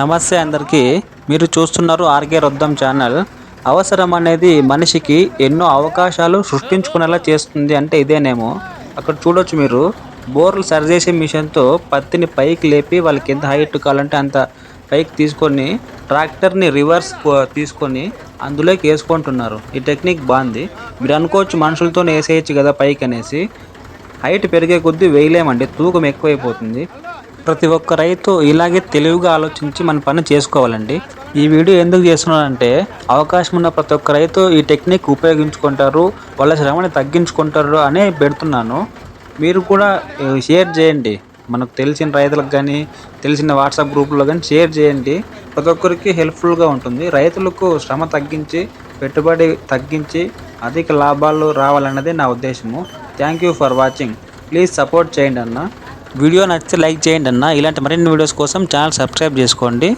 నమస్తే అందరికీ. మీరు చూస్తున్నారు ఆర్కే రొద్దం ఛానల్. అవసరం అనేది మనిషికి ఎన్నో అవకాశాలు సృష్టించుకునేలా చేస్తుంది అంటే ఇదేనేమో. అక్కడ చూడొచ్చు మీరు. బోర్లు సరిచేసే మిషన్తో పత్తిని పైకి లేపి వాళ్ళకి ఎంత హైట్ కావాలంటే అంత పైకి తీసుకొని ట్రాక్టర్ని రివర్స్ తీసుకొని అందులోకి వేసుకుంటున్నారు. ఈ టెక్నిక్ బాగుంది. మీరు అనుకోవచ్చు మనుషులతోనే వేసేయచ్చు కదా పైకి అనేసి. హైట్ పెరిగే కొద్దీ వేయలేమండి. తూకం ఎక్కువైపోతుంది. ప్రతి ఒక్క రైతు ఇలాగే తెలివిగా ఆలోచించి మన పని చేసుకోవాలండి. ఈ వీడియో ఎందుకు చేస్తున్నానంటే అవకాశం ఉన్న ప్రతి ఒక్క రైతు ఈ టెక్నిక్ ఉపయోగించుకుంటారు వాళ్ళ శ్రమని తగ్గించుకుంటారు అనే పెడుతున్నాను. మీరు కూడా షేర్ చేయండి. మనకు తెలిసిన రైతులకు కానీ తెలిసిన వాట్సాప్ గ్రూపుల్లో కానీ షేర్ చేయండి. ప్రతి ఒక్కరికి హెల్ప్ఫుల్గా ఉంటుంది. రైతులకు శ్రమ తగ్గించి పెట్టుబడి తగ్గించి అధిక లాభాలు రావాలన్నదే నా ఉద్దేశము. Thank you for watching. Please support చేయండి అన్న. వీడియో నచ్చితే లైక్ చేయండి అన్న. ఇలాంటి మరిన్ని వీడియోస్ కోసం ఛానల్ సబ్స్క్రైబ్ చేసుకోండి.